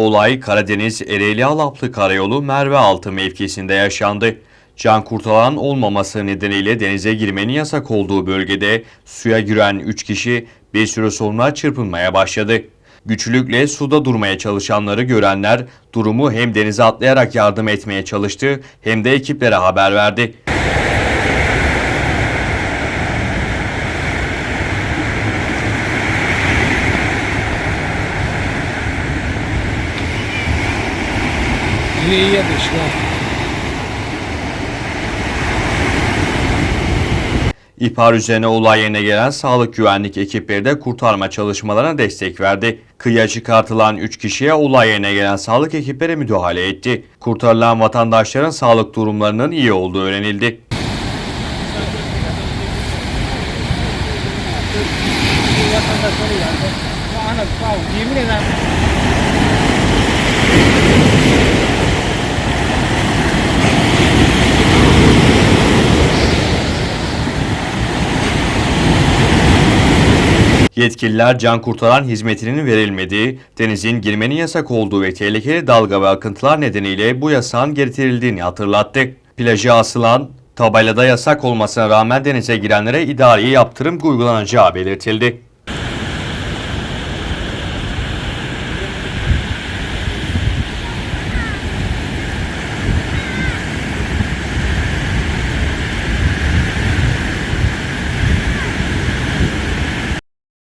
Olay Karadeniz Ereğli Alaplı Karayolu Merve Altı mevkisinde yaşandı. Can kurtaran olmaması nedeniyle denize girmenin yasak olduğu bölgede suya giren 3 kişi bir süre sonra çırpınmaya başladı. Güçlükle suda durmaya çalışanları görenler durumu hem denize atlayarak yardım etmeye çalıştı hem de ekiplere haber verdi. Yapıyorsun ha. İhbar üzerine olay yerine gelen sağlık güvenlik ekipleri de kurtarma çalışmalarına destek verdi. Kıyıya çıkartılan 3 kişiye olay yerine gelen sağlık ekipleri müdahale etti. Kurtarılan vatandaşların sağlık durumlarının iyi olduğu öğrenildi. Yemin ederim. Yetkililer can kurtaran hizmetinin verilmediği, denizin girmenin yasak olduğu ve tehlikeli dalga ve akıntılar nedeniyle bu yasağın getirildiğini hatırlattı. Plaja asılan tabelada yasak olmasına rağmen denize girenlere idari yaptırım uygulanacağı belirtildi.